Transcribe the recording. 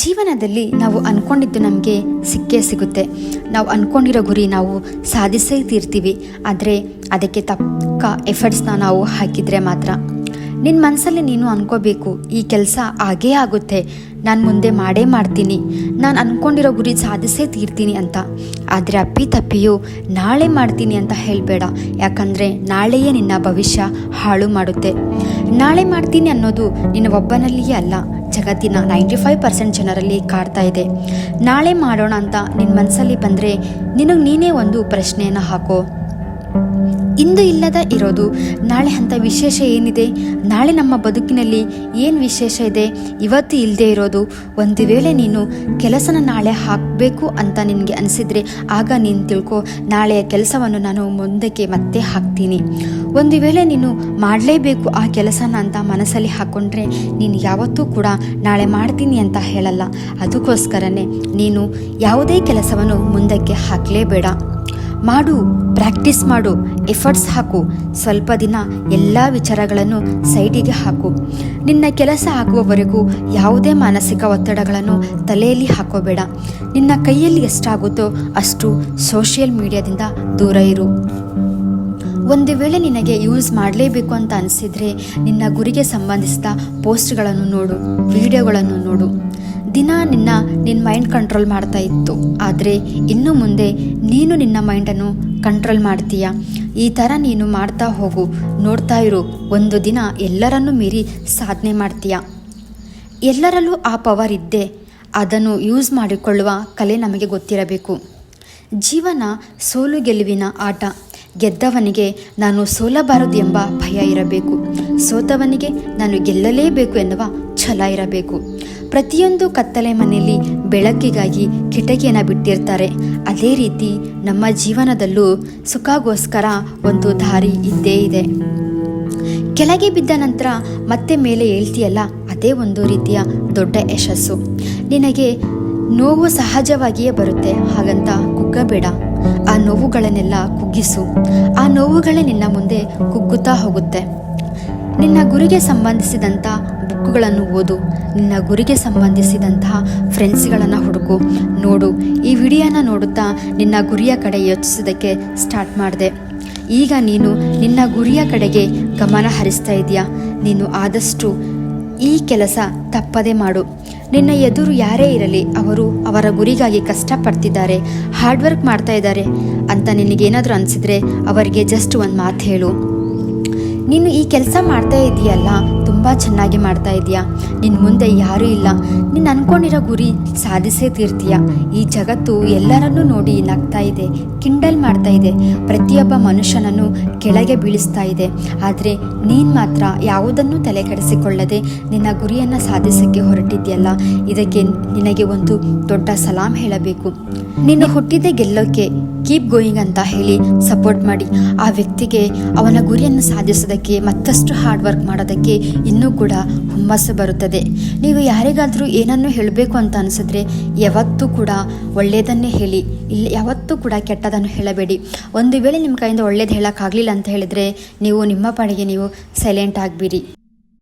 ಜೀವನದಲ್ಲಿ ನಾವು ಅಂದ್ಕೊಂಡಿದ್ದು ನಮಗೆ ಸಿಕ್ಕೇ ಸಿಗುತ್ತೆ. ನಾವು ಅಂದ್ಕೊಂಡಿರೋ ಗುರಿ ನಾವು ಸಾಧಿಸೇ ತೀರ್ತೀವಿ. ಆದರೆ ಅದಕ್ಕೆ ತಕ್ಕ ಎಫರ್ಟ್ಸ್ನ ನಾವು ಹಾಕಿದರೆ ಮಾತ್ರ. ನಿನ್ನ ಮನಸ್ಸಲ್ಲಿ ನೀನು ಅನ್ಕೋಬೇಕು, ಈ ಕೆಲಸ ಆಗೇ ಆಗುತ್ತೆ. ನಾನು ಮುಂದೆ ಮಾಡೇ ಮಾಡ್ತೀನಿ. ನಾನು ಅಂದ್ಕೊಂಡಿರೋ ಗುರಿ ಸಾಧಿಸೇ ತೀರ್ತೀನಿ ಅಂತ. ಆದರೆ ಅಪ್ಪಿ ತಪ್ಪಿಯು ನಾಳೆ ಮಾಡ್ತೀನಿ ಅಂತ ಹೇಳಬೇಡ. ಯಾಕಂದರೆ ನಾಳೆಯೇ ನಿನ್ನ ಭವಿಷ್ಯ ಹಾಳು ಮಾಡುತ್ತೆ. ನಾಳೆ ಮಾಡ್ತೀನಿ ಅನ್ನೋದು ನಿನ್ನ ಒಬ್ಬನಲ್ಲಿಯೇ ಅಲ್ಲ. ಜಗತ್ತಿನ ನೈಂಟಿ ಫೈವ್ ಪರ್ಸೆಂಟ್ ಜನರಲ್ಲಿ ಕಾಡ್ತಾ ಇದೆ. ನಾಳೆ ಮಾಡೋಣ ಅಂತ ನಿನ್ನ ಮನಸ್ಸಲ್ಲಿ ಬಂದರೆ ನಿನಗೆ ನೀನೇ ಒಂದು ಪ್ರಶ್ನೆಯನ್ನು ಹಾಕೋ. ಇಂದು ಇಲ್ಲದ ಇರೋದು. ನಾಳೆ ಅಂತ ವಿಶೇಷ ಏನಿದೆ? ನಾಳೆ ನಮ್ಮ ಬದುಕಿನಲ್ಲಿ ಏನು ವಿಶೇಷ ಇದೆ? ಇವತ್ತು ಇಲ್ಲದೆ ಇರೋದು. ಒಂದು ವೇಳೆ ನೀನು ಕೆಲಸನ ನಾಳೆ ಹಾಕಬೇಕು ಅಂತ ನಿನಗೆ ಅನಿಸಿದರೆ ಆಗ ನೀನು ತಿಳ್ಕೊ. ನಾಳೆಯ ಕೆಲಸವನ್ನು ನಾನು ಮುಂದಕ್ಕೆ ಮತ್ತೆ ಹಾಕ್ತೀನಿ. ಒಂದು ವೇಳೆ ನೀನು ಮಾಡಲೇಬೇಕು ಆ ಕೆಲಸನ ಅಂತ ಮನಸ್ಸಲ್ಲಿ ಹಾಕ್ಕೊಂಡ್ರೆ ನೀನು ಯಾವತ್ತೂ ಕೂಡ ನಾಳೆ ಮಾಡ್ತೀನಿ ಅಂತ ಹೇಳಲ್ಲ. ಅದಕ್ಕೋಸ್ಕರನೇ ನೀನು ಯಾವುದೇ ಕೆಲಸವನ್ನು ಮುಂದಕ್ಕೆ ಹಾಕಲೇಬೇಡ. ಮಾಡು, ಪ್ರಾಕ್ಟೀಸ್ ಮಾಡು. ಎಫರ್ಟ್ಸ್ ಹಾಕು. ಸ್ವಲ್ಪ ದಿನ ಎಲ್ಲ ವಿಚಾರಗಳನ್ನು ಸೈಡಿಗೆ ಹಾಕು. ನಿನ್ನ ಕೆಲಸ ಆಗುವವರೆಗೂ ಯಾವುದೇ ಮಾನಸಿಕ ಒತ್ತಡಗಳನ್ನು ತಲೆಯಲ್ಲಿ ಹಾಕೋಬೇಡ. ನಿನ್ನ ಕೈಯಲ್ಲಿ ಎಷ್ಟಾಗುತ್ತೋ ಅಷ್ಟು ಸೋಷಿಯಲ್ ಮೀಡಿಯಾದಿಂದ ದೂರ ಇರು. ಒಂದು ವೇಳೆ ನಿನಗೆ ಯೂಸ್ ಮಾಡಲೇಬೇಕು ಅಂತ ಅನಿಸಿದರೆ ನಿನ್ನ ಗುರಿಗೆ ಸಂಬಂಧಿಸಿದ ಪೋಸ್ಟ್ಗಳನ್ನು ನೋಡು, ವಿಡಿಯೋಗಳನ್ನು ನೋಡು. ದಿನ ನಿನ್ನ ನಿನ್ನ ಮೈಂಡ್ ಕಂಟ್ರೋಲ್ ಮಾಡ್ತಾ ಇತ್ತು. ಆದರೆ ಇನ್ನು ಮುಂದೆ ನೀನು ನಿನ್ನ ಮೈಂಡನ್ನು ಕಂಟ್ರೋಲ್ ಮಾಡ್ತೀಯ? ಈ ಥರ ನೀನು ಮಾಡ್ತಾ ಹೋಗು. ನೋಡ್ತಾ ಇರು. ಒಂದು ದಿನ ಎಲ್ಲರನ್ನು ಮೀರಿ ಸಾಧನೆ ಮಾಡ್ತೀಯ? ಎಲ್ಲರಲ್ಲೂ ಆ ಪವರ್ ಇದ್ದೆ. ಅದನ್ನು ಯೂಸ್ ಮಾಡಿಕೊಳ್ಳುವ ಕಲೆ ನಮಗೆ ಗೊತ್ತಿರಬೇಕು. ಜೀವನ ಸೋಲು ಗೆಲುವಿನ ಆಟ. ಗೆದ್ದವನಿಗೆ ನಾನು ಸೋಲಬಾರದು ಎಂಬ ಭಯ ಇರಬೇಕು. ಸೋತವನಿಗೆ ನಾನು ಗೆಲ್ಲಲೇಬೇಕು ಎನ್ನುವ ಛಲ ಇರಬೇಕು. ಪ್ರತಿಯೊಂದು ಕತ್ತಲೆ ಮನೆಯಲ್ಲಿ ಬೆಳಕಿಗಾಗಿ ಕಿಟಕಿಯನ್ನು ಬಿಟ್ಟಿರ್ತಾರೆ. ಅದೇ ರೀತಿ ನಮ್ಮ ಜೀವನದಲ್ಲೂ ಸುಖಗೋಸ್ಕರ ಒಂದು ದಾರಿ ಇದ್ದೇ ಇದೆ. ಕೆಳಗೆ ಬಿದ್ದ ನಂತರ ಮತ್ತೆ ಮೇಲೆ ಹೇಳ್ತೀಯಲ್ಲ, ಅದೇ ಒಂದು ರೀತಿಯ ದೊಡ್ಡ ಯಶಸ್ಸು. ನಿನಗೆ ನೋವು ಸಹಜವಾಗಿಯೇ ಬರುತ್ತೆ, ಹಾಗಂತ ಕುಗ್ಗಬೇಡ. ಆ ನೋವುಗಳನ್ನೆಲ್ಲ ಕುಗ್ಗಿಸು. ಆ ನೋವುಗಳೇ ನಿನ್ನ ಮುಂದೆ ಕುಗ್ಗುತ್ತಾ ಹೋಗುತ್ತೆ. ನಿನ್ನ ಗುರಿಗೆ ಸಂಬಂಧಿಸಿದಂಥ ಬುಕ್ಗಳನ್ನು ಓದು. ನಿನ್ನ ಗುರಿಗೆ ಸಂಬಂಧಿಸಿದಂತಹ ಫ್ರೆಂಡ್ಸ್ಗಳನ್ನು ಹುಡುಕು. ನೋಡು, ಈ ವಿಡಿಯೋನ ನೋಡುತ್ತಾ ನಿನ್ನ ಗುರಿಯ ಕಡೆ ಯೋಚಿಸೋದಕ್ಕೆ ಸ್ಟಾರ್ಟ್ ಮಾಡಿದೆ. ಈಗ ನೀನು ನಿನ್ನ ಗುರಿಯ ಕಡೆಗೆ ಗಮನ ಹರಿಸ್ತಾ ಇದೆಯಾ ನೀನು ಆದಷ್ಟು ಈ ಕೆಲಸ ತಪ್ಪದೆ ಮಾಡು. ನಿನ್ನ ಎದುರು ಯಾರೇ ಇರಲಿ, ಅವರು ಅವರ ಗುರಿಗಾಗಿ ಕಷ್ಟಪಡ್ತಿದ್ದಾರೆ, ಹಾರ್ಡ್ ವರ್ಕ್ ಮಾಡ್ತಾ ಇದ್ದಾರೆ ಅಂತ ನಿನಗೇನಾದರೂ ಅನಿಸಿದ್ರೆ ಅವರಿಗೆ ಜಸ್ಟ್ ಒಂದು ಮಾತು ಹೇಳು. ನೀನು ಈ ಕೆಲಸ ಮಾಡ್ತಾ ಇದೆಯಲ್ಲ? ತುಂಬ ಚೆನ್ನಾಗಿ ಮಾಡ್ತಾ ಇದೆಯಾ? ನಿನ್ನ ಮುಂದೆ ಯಾರೂ ಇಲ್ಲ. ನೀನು ಅನ್ಕೊಂಡಿರೋ ಗುರಿ ಸಾಧಿಸೇ ತೀರ್ತೀಯ? ಈ ಜಗತ್ತು ಎಲ್ಲರನ್ನೂ ನೋಡಿ ನಗ್ತಾ ಇದೆ, ಕಿಂಡಲ್ ಮಾಡ್ತಾ ಇದೆ. ಪ್ರತಿಯೊಬ್ಬ ಮನುಷ್ಯನನ್ನು ಕೆಳಗೆ ಬೀಳಿಸ್ತಾ ಇದೆ. ಆದರೆ ನೀನು ಮಾತ್ರ ಯಾವುದನ್ನು ತಲೆ ಕೆಡಿಸಿಕೊಳ್ಳದೆ ನಿನ್ನ ಗುರಿಯನ್ನು ಸಾಧಿಸೋಕ್ಕೆ ಹೊರಟಿದ್ಯಲ್ಲ ಇದಕ್ಕೆ ನಿನಗೆ ಒಂದು ದೊಡ್ಡ ಸಲಾಂ ಹೇಳಬೇಕು. ನೀನು ಹುಟ್ಟಿದೆ ಗೆಲ್ಲೋಕೆ ಕೀಪ್ ಗೋಯಿಂಗ್ ಅಂತ ಹೇಳಿ ಸಪೋರ್ಟ್ ಮಾಡಿ. ಆ ವ್ಯಕ್ತಿಗೆ ಅವನ ಗುರಿಯನ್ನು ಸಾಧಿಸೋದಕ್ಕೆ, ಮತ್ತಷ್ಟು ಹಾರ್ಡ್ ವರ್ಕ್ ಮಾಡೋದಕ್ಕೆ ಇನ್ನೂ ಕೂಡ ಹುಮ್ಮಸ್ಸು ಬರುತ್ತದೆ. ನೀವು ಯಾರಿಗಾದರೂ ಏನನ್ನು ಹೇಳಬೇಕು ಅಂತ ಅನಿಸಿದ್ರೆ ಯಾವತ್ತೂ ಕೂಡ ಒಳ್ಳೆಯದನ್ನೇ ಹೇಳಿ. ಇಲ್ಲಿ ಯಾವತ್ತೂ ಕೂಡ ಕೆಟ್ಟದನ್ನು ಹೇಳಬೇಡಿ. ಒಂದು ವೇಳೆ ನಿಮ್ಮ ಕೈಯಿಂದ ಒಳ್ಳೇದು ಹೇಳೋಕ್ಕಾಗಲಿಲ್ಲ ಅಂತ ಹೇಳಿದರೆ ನೀವು ನಿಮ್ಮ ಪಾಡಿಗೆ ನೀವು ಸೈಲೆಂಟ್ ಆಗಿಬಿಡಿ.